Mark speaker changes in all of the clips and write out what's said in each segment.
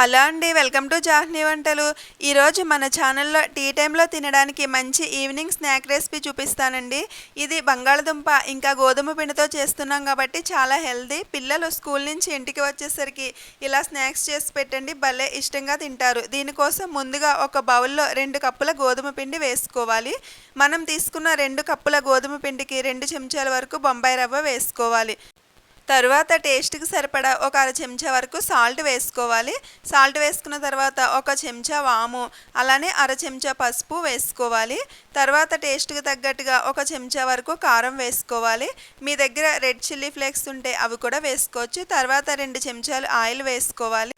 Speaker 1: Hello అండి welcome to జాహ్నీ వంటలు. ఈరోజు మన ఛానల్లో టీ టైంలో తినడానికి మంచి ఈవినింగ్ స్నాక్ రెసిపీ చూపిస్తానండి. ఇది బంగాళదుంప ఇంకా గోధుమ పిండితో చేస్తున్నాం కాబట్టి చాలా హెల్దీ. పిల్లలు స్కూల్ నుంచి ఇంటికి వచ్చేసరికి ఇలా స్నాక్స్ చేసి పెట్టండి భలే ఇష్టంగా తింటారు. దీనికోసం ముందుగా ఒక బౌల్లో రెండు కప్పుల గోధుమ పిండి వేసుకోవాలి. మనం తీసుకున్న రెండు కప్పుల గోధుమ పిండికి రెండు చెంచాల వరకు బొంబాయి రవ్వ వేసుకోవాలి. తరువాత టేస్ట్కి సరిపడా ఒక అర చెంచా వరకు సాల్ట్ వేసుకోవాలి. సాల్ట్ వేసుకున్న తర్వాత ఒక చెంచా వాము అలానే అర చెంచా పసుపు వేసుకోవాలి. తర్వాత టేస్ట్కి తగ్గట్టుగా ఒక చెంచా వరకు కారం వేసుకోవాలి. మీ దగ్గర రెడ్ చిల్లీ ఫ్లేక్స్ ఉంటే అవి కూడా వేసుకోవచ్చు. తర్వాత రెండు చెంచాలు ఆయిల్ వేసుకోవాలి.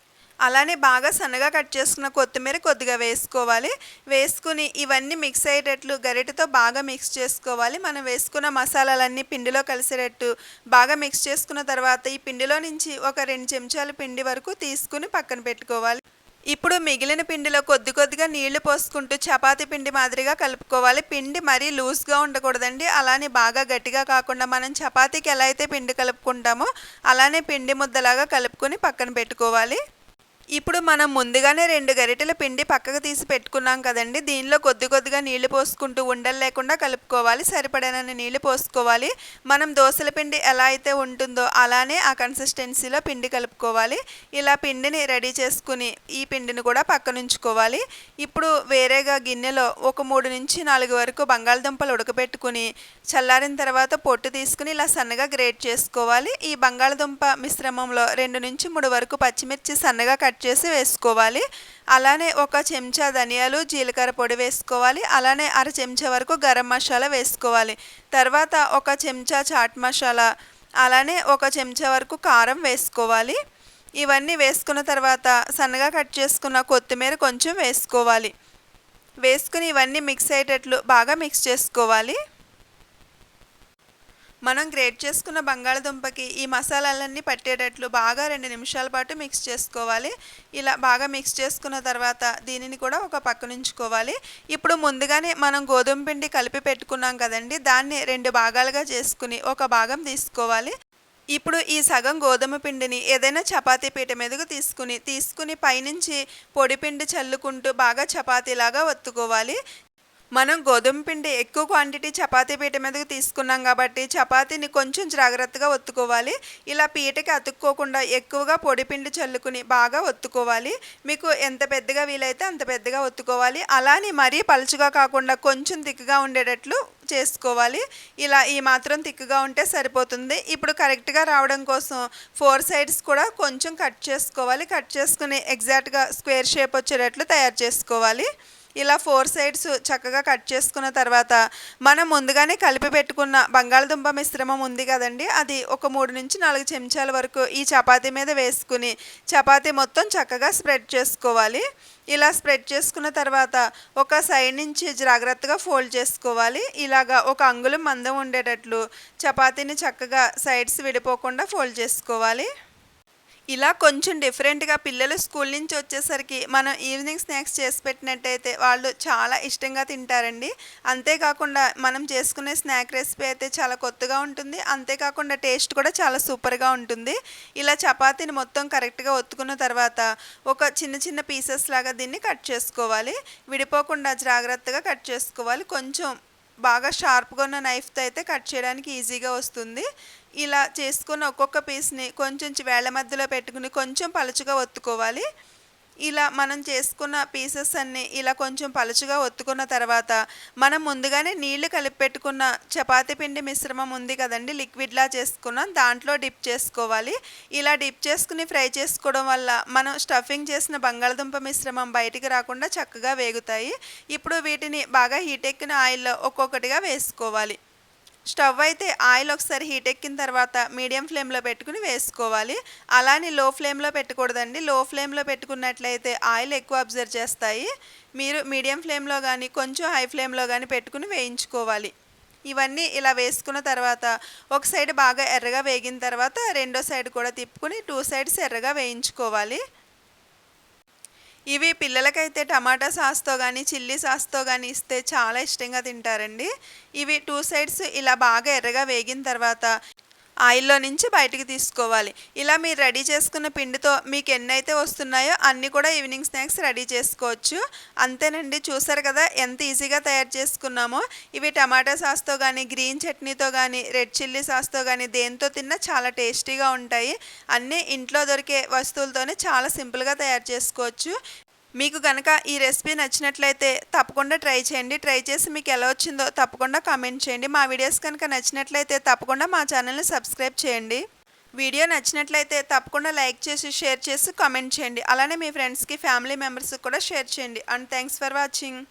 Speaker 1: అలానే బాగా సన్నగా కట్ చేసుకున్న కొత్తిమీర కొద్దిగా వేసుకోవాలి. వేసుకుని ఇవన్నీ మిక్స్ అయ్యేటట్లు గరిటతో బాగా మిక్స్ చేసుకోవాలి. మనం వేసుకున్న మసాలాలన్నీ పిండిలో కలిసేటట్టు బాగా మిక్స్ చేసుకున్న తర్వాత ఈ పిండిలో నుంచి ఒక రెండు చెంచాల పిండి వరకు తీసుకుని పక్కన పెట్టుకోవాలి. ఇప్పుడు మిగిలిన పిండిలో కొద్ది కొద్దిగా నీళ్ళు పోసుకుంటూ చపాతీ పిండి మాదిరిగా కలుపుకోవాలి. పిండి మరీ లూజ్గా ఉండకూడదండి. అలానే బాగా గట్టిగా కాకుండా మనం చపాతీకి ఎలా అయితే పిండి కలుపుకుంటామో అలానే పిండి ముద్దలాగా కలుపుకొని పక్కన పెట్టుకోవాలి. ఇప్పుడు మనం ముందుగానే రెండు గరిటెల పిండి పక్కకు తీసి పెట్టుకున్నాం కదండి. దీనిలో కొద్ది కొద్దిగా నీళ్ళు పోసుకుంటూ ఉండలు లేకుండా కలుపుకోవాలి. సరిపడనని నీళ్ళు పోసుకోవాలి. మనం దోశల పిండి ఎలా అయితే ఉంటుందో అలానే ఆ కన్సిస్టెన్సీలో పిండి కలుపుకోవాలి. ఇలా పిండిని రెడీ చేసుకుని ఈ పిండిని కూడా పక్కనుంచుకోవాలి ఇప్పుడు వేరేగా గిన్నెలో ఒక మూడు నుంచి నాలుగు వరకు బంగాళదుంపలు ఉడకబెట్టుకుని చల్లారిన తర్వాత పొట్టు తీసుకుని ఇలా సన్నగా గ్రేట్ చేసుకోవాలి. ఈ బంగాళదుంప మిశ్రమంలో రెండు నుంచి మూడు వరకు పచ్చిమిర్చి సన్నగా కట్ కట్ చేసి వేసుకోవాలి. అలానే ఒక చెంచా ధనియాలు జీలకర్ర పొడి వేసుకోవాలి. అలానే అర చెంచా వరకు గరం మసాలా వేసుకోవాలి. తర్వాత ఒక చెంచా చాట్ మసాలా అలానే ఒక చెంచా వరకు కారం వేసుకోవాలి. ఇవన్నీ వేసుకున్న తర్వాత సన్నగా కట్ చేసుకున్న కొత్తిమీర కొంచెం వేసుకోవాలి. వేసుకుని ఇవన్నీ మిక్స్ అయ్యేటట్లు బాగా మిక్స్ చేసుకోవాలి. మనం గ్రేట్ చేసుకున్న బంగాళదుంపకి ఈ మసాలాలన్నీ పట్టేటట్లు బాగా రెండు నిమిషాల పాటు మిక్స్ చేసుకోవాలి. ఇలా బాగా మిక్స్ చేసుకున్న తర్వాత దీనిని కూడా ఒక పక్కనుంచుకోవాలి ఇప్పుడు ముందుగానే మనం గోధుమ పిండి కలిపి పెట్టుకున్నాం కదండి. దాన్ని రెండు భాగాలుగా చేసుకుని ఒక భాగం తీసుకోవాలి. ఇప్పుడు ఈ సగం గోధుమ పిండిని ఏదైనా చపాతీ పీట మీదకు తీసుకుని తీసుకుని పైనుంచి పొడి పిండి చల్లుకుంటూ బాగా చపాతీలాగా ఒత్తుకోవాలి. మనం గోధుమ పిండి ఎక్కువ క్వాంటిటీ చపాతీ పీట మీదకి తీసుకున్నాం కాబట్టి చపాతీని కొంచెం జాగ్రత్తగా ఒత్తుకోవాలి. ఇలా పీటకి అతుక్కోకుండా ఎక్కువగా పొడి పిండి చల్లుకుని బాగా ఒత్తుకోవాలి. మీకు ఎంత పెద్దగా వీలైతే అంత పెద్దగా ఒత్తుకోవాలి. అలానే మరీ పలుచుగా కాకుండా కొంచెం తిక్కుగా ఉండేటట్లు చేసుకోవాలి. ఇలా ఈ మాత్రం తిక్కుగా ఉంటే సరిపోతుంది. ఇప్పుడు కరెక్ట్గా రావడం కోసం ఫోర్ సైడ్స్ కూడా కొంచెం కట్ చేసుకోవాలి. కట్ చేసుకుని ఎగ్జాక్ట్గా స్క్వేర్ షేప్ వచ్చేటట్లు తయారు చేసుకోవాలి. ఇలా ఫోర్ సైడ్స్ చక్కగా కట్ చేసుకున్న తర్వాత మనం ముందుగానే కలిపి పెట్టుకున్న బంగాళదుంప మిశ్రమం ఉంది కదండి. అది ఒక మూడు నుంచి నాలుగు చెంచాల వరకు ఈ చపాతీ మీద వేసుకుని చపాతీ మొత్తం చక్కగా స్ప్రెడ్ చేసుకోవాలి. ఇలా స్ప్రెడ్ చేసుకున్న తర్వాత ఒక సైడ్ నుంచి జాగ్రత్తగా ఫోల్డ్ చేసుకోవాలి. ఇలాగా ఒక అంగుళం మందం ఉండేటట్లు చపాతీని చక్కగా సైడ్స్ విడిపోకుండా ఫోల్డ్ చేసుకోవాలి. ఇలా కొంచెం డిఫరెంట్గా పిల్లలు స్కూల్ నుంచి వచ్చేసరికి మనం ఈవినింగ్ స్నాక్స్ చేసి పెట్టినట్టయితే వాళ్ళు చాలా ఇష్టంగా తింటారండి. అంతేకాకుండా మనం చేసుకునే స్నాక్ రెసిపీ అయితే చాలా కొత్తగా ఉంటుంది. అంతేకాకుండా టేస్ట్ కూడా చాలా సూపర్గా ఉంటుంది. ఇలా చపాతీని మొత్తం కరెక్ట్గా ఒత్తుకున్న తర్వాత ఒక చిన్న చిన్న పీసెస్ లాగా దీన్ని కట్ చేసుకోవాలి. విడిపోకుండా జాగ్రత్తగా కట్ చేసుకోవాలి. కొంచెం బాగా షార్ప్గా ఉన్న నైఫ్తో అయితే కట్ చేయడానికి ఈజీగా వస్తుంది. ఇలా చేసుకున్న ఒక్కొక్క పీస్ని కొంచెం వేళ్ళ మధ్యలో పెట్టుకుని కొంచెం పలుచుగా ఒత్తుకోవాలి. ఇలా మనం చేసుకున్న పీసెస్ అన్నీ ఇలా కొంచెం పలుచుగా ఒత్తుకున్న తర్వాత మనం ముందుగానే నీళ్ళు కలిపి పెట్టుకున్న చపాతీ పిండి మిశ్రమం ఉంది కదండి లిక్విడ్లా చేసుకున్నాం దాంట్లో డిప్ చేసుకోవాలి. ఇలా డిప్ చేసుకుని ఫ్రై చేసుకోవడం వల్ల మనం స్టఫింగ్ చేసిన బంగాళదుంప మిశ్రమం బయటికి రాకుండా చక్కగా వేగుతాయి. ఇప్పుడు వీటిని బాగా హీట్ ఎక్కిన ఆయిల్లో ఒక్కొక్కటిగా వేసుకోవాలి. స్టవ్ అయితే ఆయిల్ ఒకసారి హీట్ ఎక్కిన తర్వాత మీడియం ఫ్లేమ్లో పెట్టుకుని వేసుకోవాలి. అలానే లో ఫ్లేమ్లో పెట్టకూడదండి. లో ఫ్లేమ్లో పెట్టుకున్నట్లయితే ఆయిల్ ఎక్కువ అబ్జర్వ్ చేస్తాయి. మీరు మీడియం ఫ్లేమ్లో కానీ కొంచెం హై ఫ్లేమ్లో కానీ పెట్టుకుని వేయించుకోవాలి. ఇవన్నీ ఇలా వేసుకున్న తర్వాత ఒక సైడ్ బాగా ఎర్రగా వేగిన తర్వాత రెండో సైడ్ కూడా తిప్పుకుని టూ సైడ్స్ ఎర్రగా వేయించుకోవాలి. ఇవి పిల్లలకైతే టమాటా సాస్తో కానీ చిల్లీ సాస్తో కానీ ఇస్తే చాలా ఇష్టంగా తింటారండి. ఇవి టూ సైడ్స్ ఇలా బాగా ఎర్రగా వేగిన తర్వాత ఆయిల్లో నుంచి బయటికి తీసుకోవాలి. ఇలా మీరు రెడీ చేసుకున్న పిండితో మీకు ఎన్నైతే వస్తున్నాయో అన్నీ కూడా ఈవినింగ్ స్నాక్స్ రెడీ చేసుకోవచ్చు. అంతేనండి చూసారు కదా ఎంత ఈజీగా తయారు చేసుకున్నామో. ఇవి టమాటా సాస్తో కానీ గ్రీన్ చట్నీతో కానీ రెడ్ చిల్లీ సాస్తో కానీ దేంతో తిన్నా చాలా టేస్టీగా ఉంటాయి. అన్నీ ఇంట్లో దొరికే వస్తువులతోనే చాలా సింపుల్గా తయారు చేసుకోవచ్చు. మీకు కనుక ఈ రెసిపీ నచ్చినట్లయితే తప్పకుండా ట్రై చేయండి. ట్రై చేసి మీకు ఎలా వచ్చిందో తప్పకుండా కామెంట్ చేయండి. మా వీడియోస్ కనుక నచ్చినట్లయితే తప్పకుండా మా ఛానల్ని సబ్స్క్రైబ్ చేయండి. వీడియో నచ్చినట్లయితే తప్పకుండా లైక్ చేసి షేర్ చేసి కామెంట్ చేయండి. అలానే మీ ఫ్రెండ్స్కి ఫ్యామిలీ మెంబర్స్కి కూడా షేర్ చేయండి. And thanks for watching